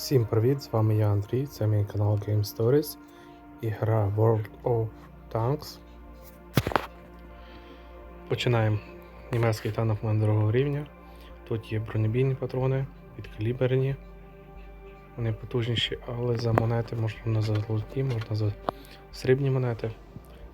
Всім привіт! З вами я Андрій, це мій канал Game Stories і гра World of Tanks. Починаємо. Німецький танк у мене другого рівня. Тут є бронебійні патрони, підкаліберні. Вони потужніші, але за монети можна за золоті, можна за срібні монети.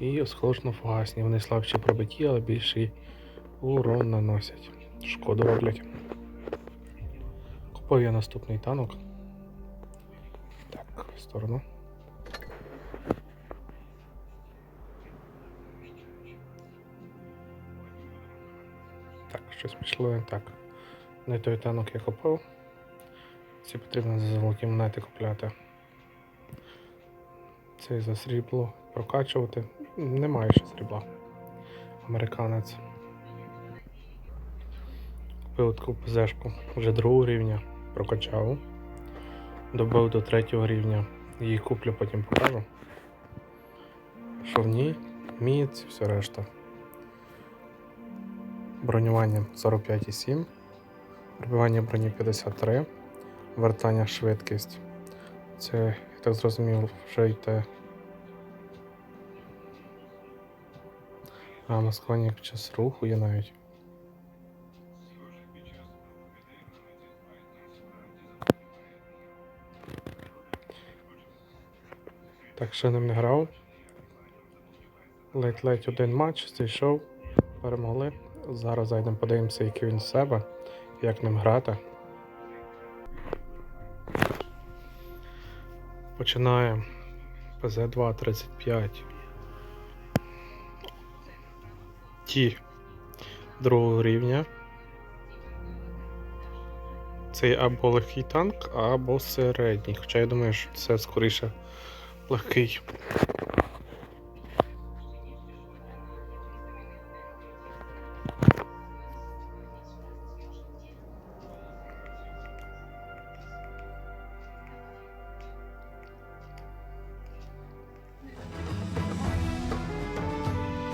І осколочно фугасні. Вони слабші пробиті, але більший урон наносять. Шкоду роблять. Купив я наступний танок. Так, в сторону. Так, щось пішло не так. Не той танок я купив. Ці потрібно за золоті монети купляти. Цей за срібло прокачувати. Немає ще срібла. Американець. Купив таку ПЗшку вже другого рівня, прокачав. Добив до третього рівня. Її куплю, потім покажу. Що в ній, міць, все решта. Бронювання 45,7, пробивання броні 53, вертання швидкість. Це, я так зрозумів, вже йде. А, маскування час руху є навіть. Так, ще ним не грав. Ледь-ледь один матч зайшов, перемогли. Зараз зайдемо подивимося, який він з себе, як ним грати. Починаємо. ПЗ-2 35. Ті другого рівня. Це або легкий танк, або середній. Хоча я думаю, що це скоріше легкий.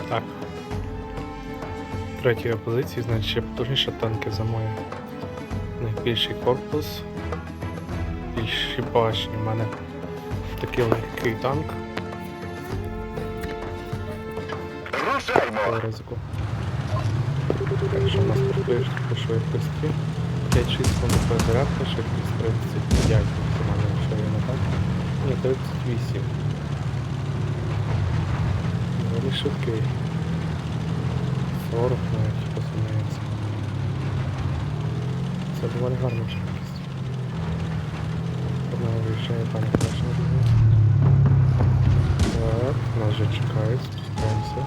Так. Третьої позиції, значить ще потужніше танки за моє. Найбільший корпус. Більші башні. У мене такий легкий танк. Рушаймо! ризику. Так, що у нас пише по швидкості? 5-6 секунд перезарядка, швидкість 35 максимально, якщо я не так. Ні, 38. Доволі швидкий. 40 навіть посунається. Це доволі гарна швидкість. Одного виїжджає там рівня. Так, нас вже чекають, спускаємося.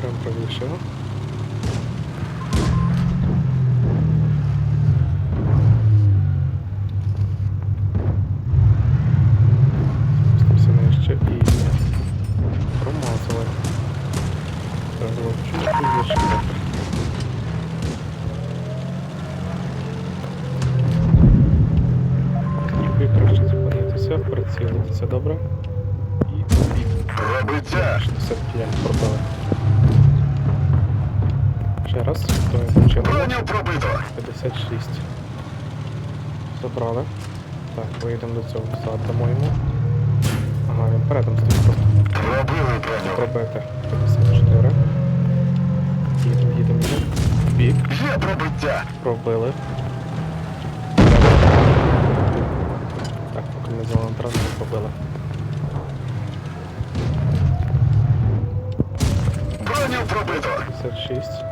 Прям правіше. Зупинитися, прицілитися добре. І бік. Робиться! 65 пробили. Ще раз, то. Броню пробито! 56. Забрали. Так, вийдемо до цього задамо йому. Ага, він передом стоїть просто Пробили броню! пробити. 54. Їдемо, їдемо, їдемо. Бік. Є пробиття! Пробили. Поки не зелена транспорт пробили. Броню пробито! 56.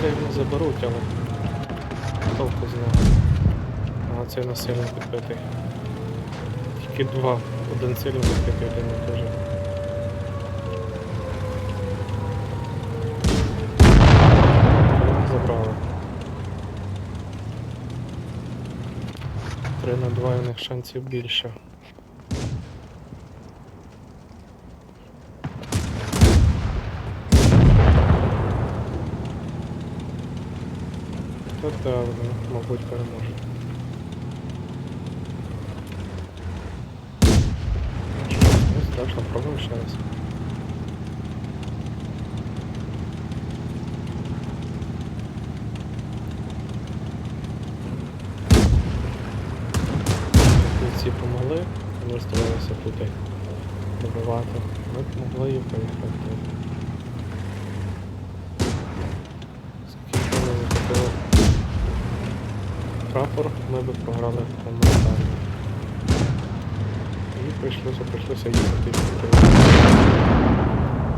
Це йому заберуть, але толку з. А цей насильно підбитий. Тільки два. Один сильно підбитий, один не дуже. Забрали. Три на два у них шансів більше. Та да, мабуть, переможуть. Що, Не страшно, пробуємо ще раз. Ці помогли, вони старалися тут добивати. Ми помогли і поїхати. Прапор, ми би програли моментально. І прийшлося, прийшлося їхати.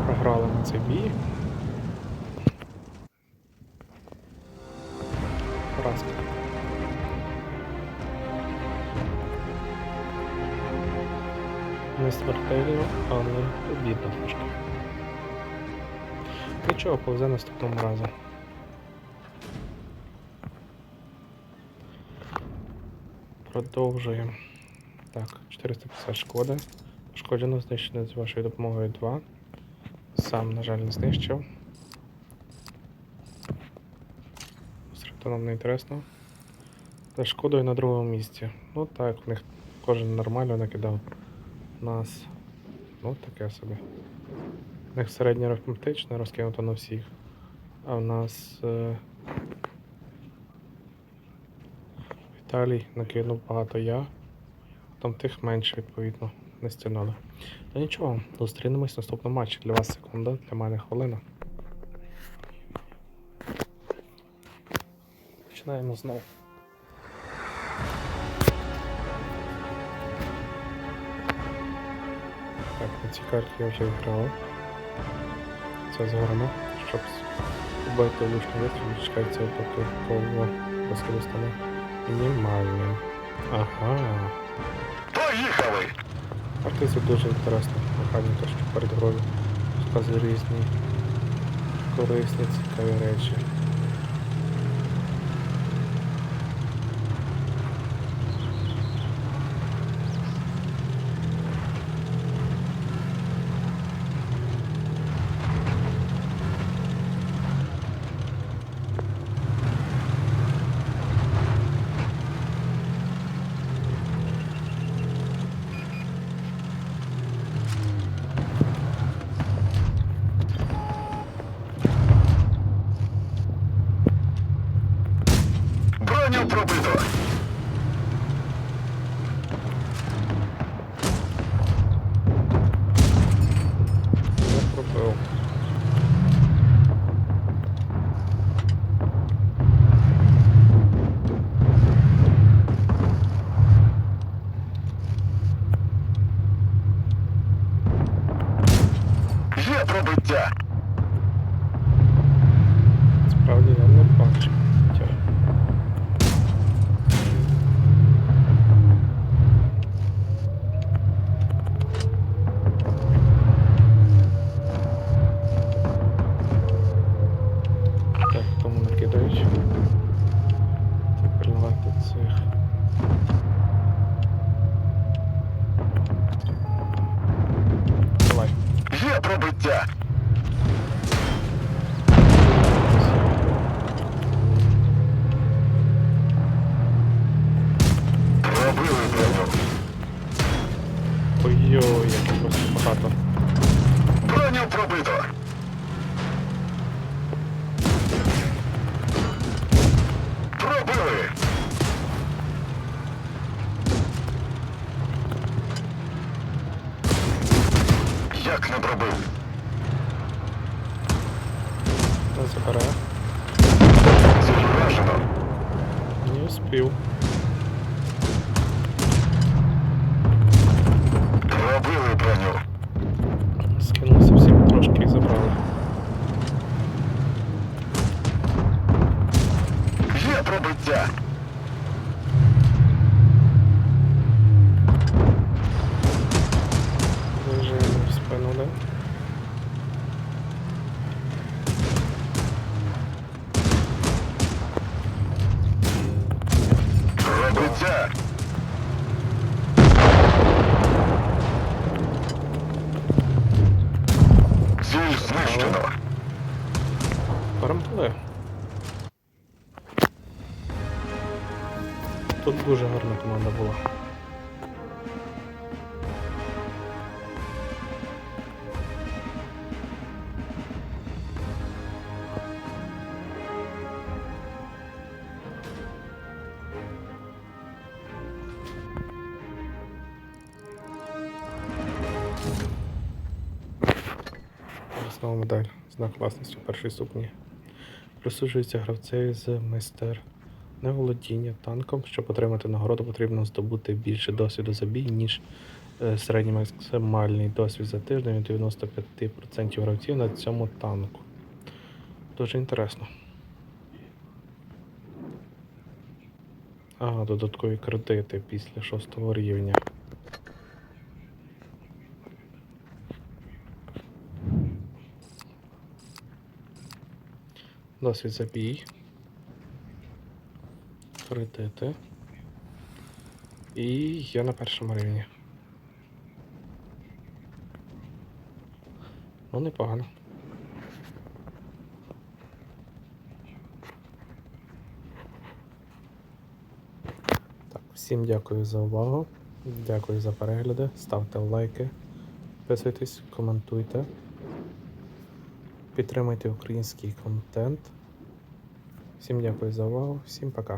Програли на цей бій. Поразка. Не смертельно, але обідно трошки. Нічого, повзе наступному разу. Продовжуємо. Так, 450 шкоди. Шкоджено знищено з вашою допомогою 2. Сам, на жаль, не знищив. Серто нам не інтересно. За шкодою на другому місці. Ну так, в них кожен нормально накидав. Нас. Ну таке собі. В них середнє арифметичне розкинуто на всіх. А в нас. Е... Віталій накинув багато я. Там тих менше, відповідно, не стягнули. Та нічого, зустрінемось в наступному матчі. Для вас секунда, для мене хвилина. Починаємо знову. Так, на цій карті я вже грав. Це згорено, щоб вбити лишню вітру, чекається поки коло розкиду стане. Ага. Поїхали! А це дуже інтересно, механіка, що перед грою показує різні корисні, цікаві речі. Броню пробито! Я пробив. Є пробиття! Справді я не бачу. Хоча Так, тому накидають. Прилати цих. Давай. Є пробиття! Пробили броню! Ой-ой, як просто багато. Броню пробито! Пробили! Як не пробив? Не забере. Ціль Тут дуже гарна команда була. Знову медаль. Знак власності першої ступені. Присуджується гравцеві з майстер. Неволодіння танком. Щоб отримати нагороду, потрібно здобути більше досвіду за бій, ніж е, середній максимальний досвід за тиждень від 95% гравців на цьому танку. Дуже інтересно. Ага, додаткові кредити після шостого рівня. Досвід за бій. Кредити. І я на першому рівні. Ну, непогано. Так, всім дякую за увагу. Дякую за перегляди. Ставте лайки, підписуйтесь, коментуйте. Підтримуйте український контент. Всім дякую за увагу, всім пока.